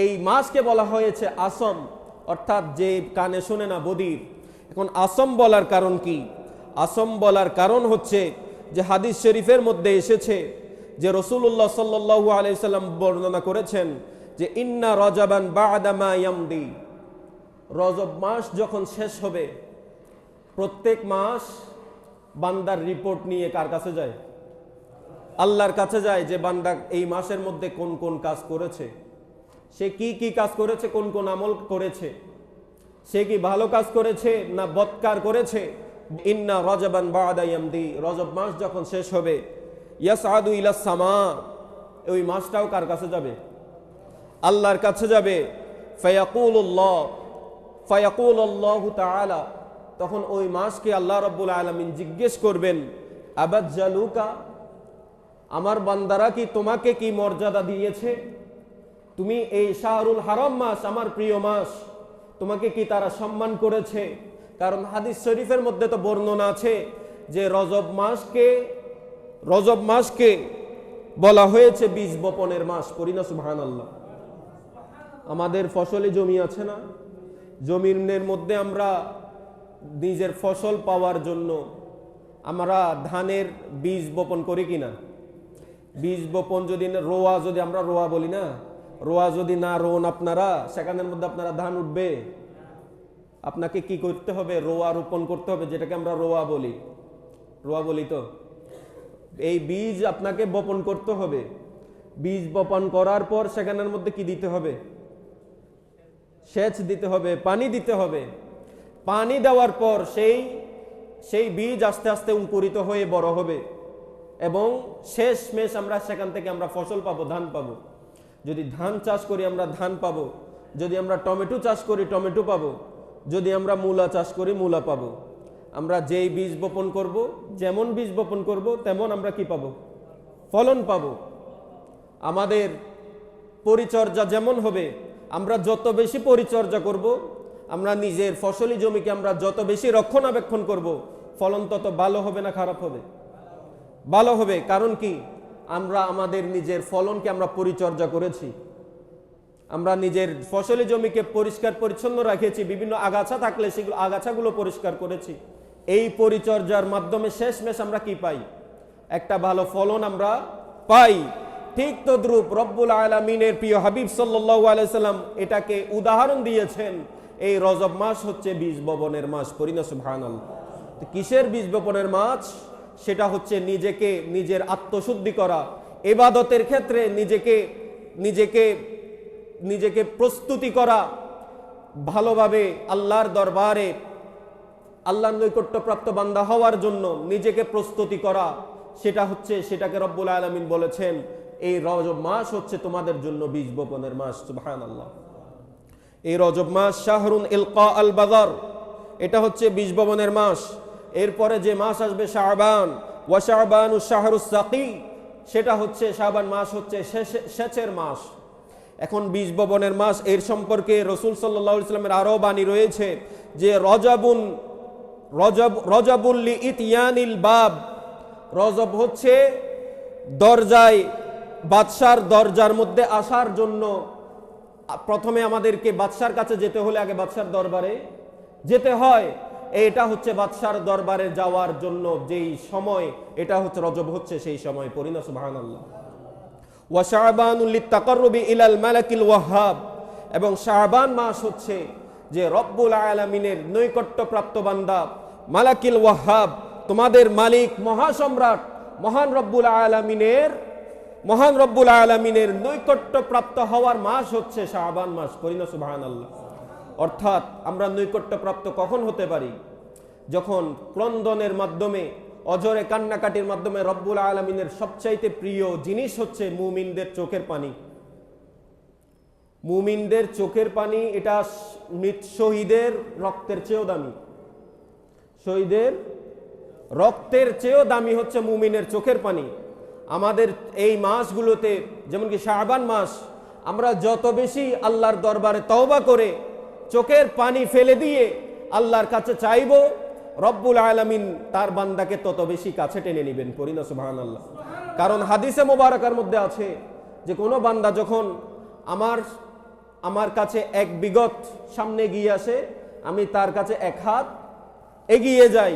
এই মাসকে বলা হয়েছে আসম, অর্থাৎ যে কানে শোনে না বদির। এখন আসম বলার কারণ কি? আসম বলার কারণ হচ্ছে যে হাদিস শরীফের মধ্যে এসেছে যে রসুল্লাহ সাল্লু আলাইসাল্লাম বর্ণনা করেছেন যে ইন্না রজাবান বাদামা ইয়ামদি। রজব মাস যখন শেষ হবে, প্রত্যেক মাস বান্দার রিপোর্ট নিয়ে কার কাছে যায়? আল্লাহর কাছে যায় যে বান্দা এই মাসের মধ্যে কোন কোন কাজ করেছে। সে কি কি কাজ করেছে, কোন কোন আমল করেছে? সে কি ভালো কাজ করেছে না বৎকার করেছে? ইন্না রজবান বাদায়ামদি রজব মাস যখন শেষ হবে ইয়াসাদু ইলা সামা, ওই মাসটাও কার কাছে যাবে? আল্লাহর কাছে যাবে। তখন ওই মাসকে আল্লাহ রব্বুল আলমিন জিজ্ঞেস করবেন আবাদ জালুকা আমার বান্দারা কি তোমাকে কি মর্যাদা দিয়েছে? তুমি এই শাহরুল হারাম মাস আমার প্রিয় মাস তোমাকে কি তারা সম্মান করেছে? কারণ হাদিস শরীফের মধ্যে তো বর্ণনা আছে যে রজব মাসকে রজব মাসকে বলা হয়েছে বীজ বপনের মাস। করিনা সুবহান আল্লাহ আমাদের ফসলে জমি আছে না? জমিনের মধ্যে আমরা নিজের ফসল পাওয়ার জন্য আমরা ধানের বীজ বপন করি কিনা? বীজ বপন যদি, রোয়া যদি আমরা রোয়া বলি না? রোয়া যদি না রোন আপনারা, সেখানের মধ্যে আপনারা ধান উঠবে। আপনাকে কি করতে হবে? রোয়া রোপণ করতে হবে, যেটাকে আমরা রোয়া বলি। রোয়া বলি তো? এই বীজ আপনাকে বপন করতে হবে। বীজ বপন করার পর সেখানের মধ্যে কি দিতে হবে? সেচ দিতে হবে, পানি দিতে হবে। পানি দেওয়ার পর সেই সেই বীজ আস্তে আস্তে অঙ্কুরিত হয়ে বড় হবে। এবং শেষ মেশ আমরা সেখান থেকে আমরা ফসল পাবো, ধান পাবো। যদি ধান চাষ করি, আমরা ধান পাবো। যদি আমরা টমেটো চাষ করি, টমেটো পাবো। যদি আমরা মূলা চাষ করি, মূলা পাবো। আমরা যেই বীজ বপন করব, যেমন বীজ বপন করব, তেমন আমরা কি পাবো? ফলন পাবো। আমাদের পরিচর্যা যেমন হবে, আমরা যত বেশি পরিচর্যা করব, আমরা নিজের ফসলি জমিকে আমরা যত বেশি রক্ষণাবেক্ষণ করব, ফলন তত ভালো হবে না খারাপ হবে? ভালো হবে, কারণ কি? আমরা আমাদের নিজের ফলনকে আমরা পরিচর্যা করেছি। আমরা নিজের ফসলি জমিকে পরিষ্কার পরিচ্ছন্ন রাখেছি বিভিন্ন আগাছা থাকলে সেগুলো, আগাছাগুলো পরিষ্কার করেছি। এই পরিচর্যার মাধ্যমে শেষমেশ আমরা কি পাই? একটা ভালো ফলন আমরা পাই। ঠিক তদ্রুপ রব্বুল আলমিনের প্রিয় হাবিব সাল্লাহ আলাইসাল্লাম এটাকে উদাহরণ দিয়েছেন, এই রজব মাস হচ্ছে বীজ বপনের মাস করিনা সুবহান কিসের বীজ বপনের মাস সেটা হচ্ছে নিজেকে নিজের আত্মশুদ্ধি করা। এবাদতের ক্ষেত্রে নিজেকে নিজেকে নিজেকে প্রস্তুতি করা। ভালোভাবে আল্লাহর দরবারে আল্লাহর নৈকট্যপ্রাপ্ত বান্দা হওয়ার জন্য নিজেকে প্রস্তুতি করা। সেটা হচ্ছে, সেটাকে রব্বুল আলমিন বলেছেন, এই রজব মাস হচ্ছে তোমাদের জন্য বীজ বপনের মাস। সুবহান আল্লাহ এই রজব মাস শাহরুন ইলকা আল বাজার। এটা হচ্ছে বীজ বপনের মাস। এরপরে যে মাস আসবে শাহবান ওয়া শাহবানু শাহরুস সাকি, সেটা হচ্ছে শাহবান মাস হচ্ছে সেচের মাস। এখন বীজ বপনের মাস, এর সম্পর্কে রসুল সাল্লাহ ইসলামের আরও বাণী রয়েছে যে রজাবুন, রজব রজাবুল্লি ইতিয়ানিল বাব, রজব হচ্ছে দরজায়, বাদশার দরজার মধ্যে আসার জন্য প্রথমে আমাদেরকে বাদশার কাছে যেতে হলে আগে বাদশার দরবারে যেতে হয়। এটা হচ্ছে বাদশার দরবারে যাওয়ার জন্য যেই সময়, এটা হচ্ছে রজব হচ্ছে সেই সময় পরিনা সুবাহান আল্লাহ ওয়া শাহবানুল তাকরবি ইলাল মালাকিল ওয়াহাব। এবং শাহবান মাস হচ্ছে যে রব্বুল আলামিনের নৈকট্যপ্রাপ্ত বান্দা, মালাকিল ওয়াহাব, তোমাদের মালিক, মহাসম্রাট, মহান রব্বুল আলামিনের, মহান রব্বুল আলামিনের নৈকট্যপ্রাপ্ত হওয়ার মাস হচ্ছে শাহবান মাস করিনা সুবহান আল্লাহ অর্থাৎ আমরা নৈকট্যপ্রাপ্ত কখন হতে পারি? যখন ক্রন্দনের মাধ্যমে, অজরে কান্নাকাটির মাধ্যমে রব্বুল আলমিনের সবচাইতে প্রিয় জিনিস হচ্ছে মুমিনদের চোখের পানি। মুমিনদের চোখের পানি এটা মৃত শহীদের রক্তের চেয়েও দামি। শহীদের রক্তের চেয়েও দামি হচ্ছে মুমিনের চোখের পানি। আমাদের এই মাসগুলোতে যেমন কি শাহবান মাস, আমরা যত বেশি আল্লাহর দরবারে তওবা করে চোখের পানি ফেলে দিয়ে আল্লাহর কাছে চাইব, রব্বুল আলামিন তার বান্দাকে তত বেশি কাছে টেনে নেবেন পরিনা সুবহান আল্লাহ কারণ হাদিসে মোবারকার মধ্যে আছে যে, কোনো বান্দা যখন আমার আমার কাছে এক বিগত সামনে গিয়ে আসে, আমি তার কাছে এক হাত এগিয়ে যাই।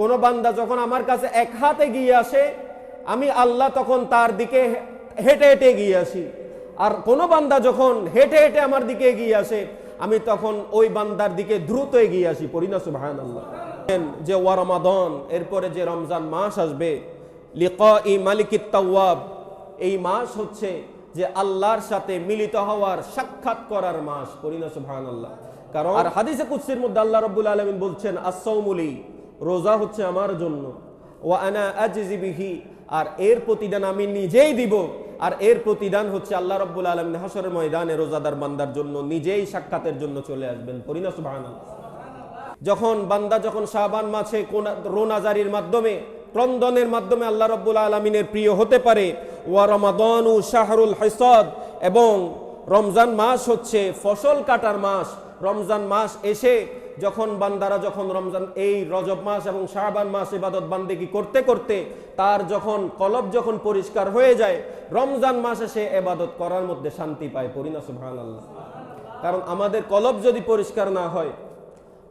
কোনো বান্দা যখন আমার কাছে এক হাত এগিয়ে আসে, আমি আল্লাহ তখন তার দিকে হেঁটে হেঁটে এগিয়ে আসি। আর কোনো বান্দা যখন হেঁটে হেঁটে আমার দিকে এগিয়ে আসে আমি তখন ওই বান্দার দিকে দ্রুত এগিয়ে আসি, পড়ি না সুবাহান আল্লাহ যে ওয়ারমাদন এরপরে যে রমজান মাস আসবে লিকা ই মালিকিত এই মাস হচ্ছে যে আল্লাহর সাথে মিলিত হওয়ার সাক্ষাৎ করার মাস করিনা সুবহান আল্লাহ কারণ আর হাদিসে কুৎসির মধ্যে আল্লাহ রব্বুল আলমিন বলছেন আসৌমুলি রোজা হচ্ছে আমার জন্য। ও আনা আজিজি বিহি। আর এর প্রতিদান আমি নিজেই দিব। আর এর প্রতিদান হচ্ছে আল্লাহ রব্বুল আলমিন হাসরের ময়দানে রোজাদার বান্দার জন্য নিজেই সাক্ষাতের জন্য চলে আসবেন। সুবহান যখন বান্দা যখন শাহবান মাছে রোনাজারির মাধ্যমে, ক্রন্দনের মাধ্যমে আল্লাহ রব্বুল আলমিনের প্রিয় হতে পারে, ওয়া শাহরুল হাসদ, এবং রমজান মাস হচ্ছে ফসল কাটার মাস। রমজান মাস এসে যখন বান্দারা যখন রমজান, এই রজব মাস এবং শাহবান মাস ইবাদত বান্দেকি করতে করতে তার যখন কলব যখন পরিষ্কার হয়ে যায়, রমজান মাসে সে এবাদত করার মধ্যে শান্তি পায় পরিনা সুবহান আল্লাহ কারণ আমাদের কলব যদি পরিষ্কার না হয়,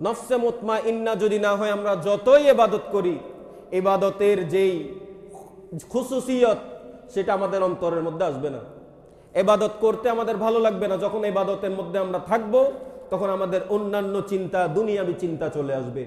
নফসে মুতমা ইন্না যদি না হয়, আমরা যতই এবাদত করি এবাদতের যেই খুশুসিয়ত সেটা আমাদের অন্তরের মধ্যে আসবে না। এবাদত করতে আমাদের ভালো লাগবে না, যখন এবাদতের মধ্যে আমরা থাকব তখন আমাদের অন্যান্য চিন্তা দুনিয়াবি চিন্তা চলে আসবে।